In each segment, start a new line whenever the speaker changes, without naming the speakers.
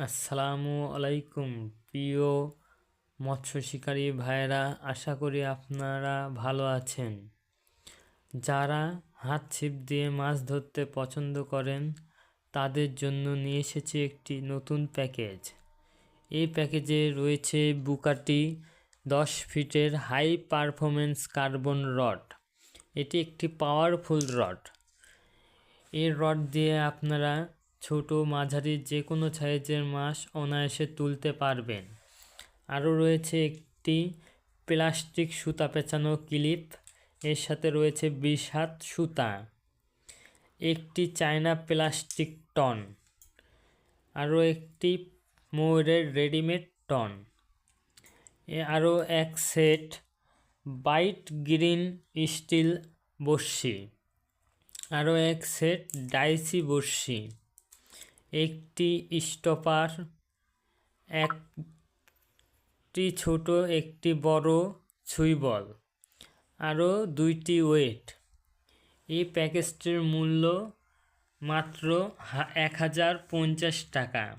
আসসালামু আলাইকুম, প্রিয় মৎস্য শিকারী ভাইয়েরা, আশা করি আপনারা ভালো আছেন। যারা হাত ছিপ দিয়ে মাছ ধরতে পছন্দ করেন, তাদের জন্য নিয়ে এসেছি একটি নতুন প্যাকেজ। এই প্যাকেজে রয়েছে বুকাটি দশ ফিটের হাই পারফরমেন্স কার্বন রড। এটি একটি পাওয়ারফুল রড। এই রড দিয়ে আপনারা ছোট মাঝারি যে কোনো সাইজের মাছ অনায়াসে তুলতে পারবেন। আরও রয়েছে একটি প্লাস্টিক সুতা পেঁচানো ক্লিপ, এর সাথে রয়েছে বিশ হাত সুতা, একটি চায়না প্লাস্টিক টন, আরও একটি ময়ূরের রেডিমেড টন আরও এক সেট বাইট গ্রিন স্টিল বড়শি, আরও এক সেট ডাইসি বড়শি। একটি স্টপার, একটি ছোট, একটি বড় ছুঁই বল, আরও দুইটি ওয়েট। এই প্যাকেজটির মূল্য মাত্র এক হাজার পঞ্চাশ টাকা।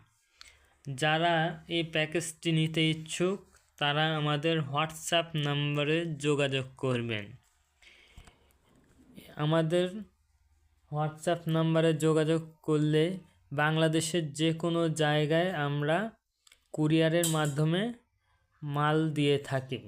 যারা এই প্যাকেজটি নিতে ইচ্ছুক, তারা আমাদের হোয়াটসঅ্যাপ নম্বরে যোগাযোগ করবেন। আমাদের হোয়াটসঅ্যাপ নাম্বারে যোগাযোগ করলে বাংলাদেশের যে কোনো জায়গায় আমরা কুরিয়ারের মাধ্যমে মাল দিয়ে থাকি।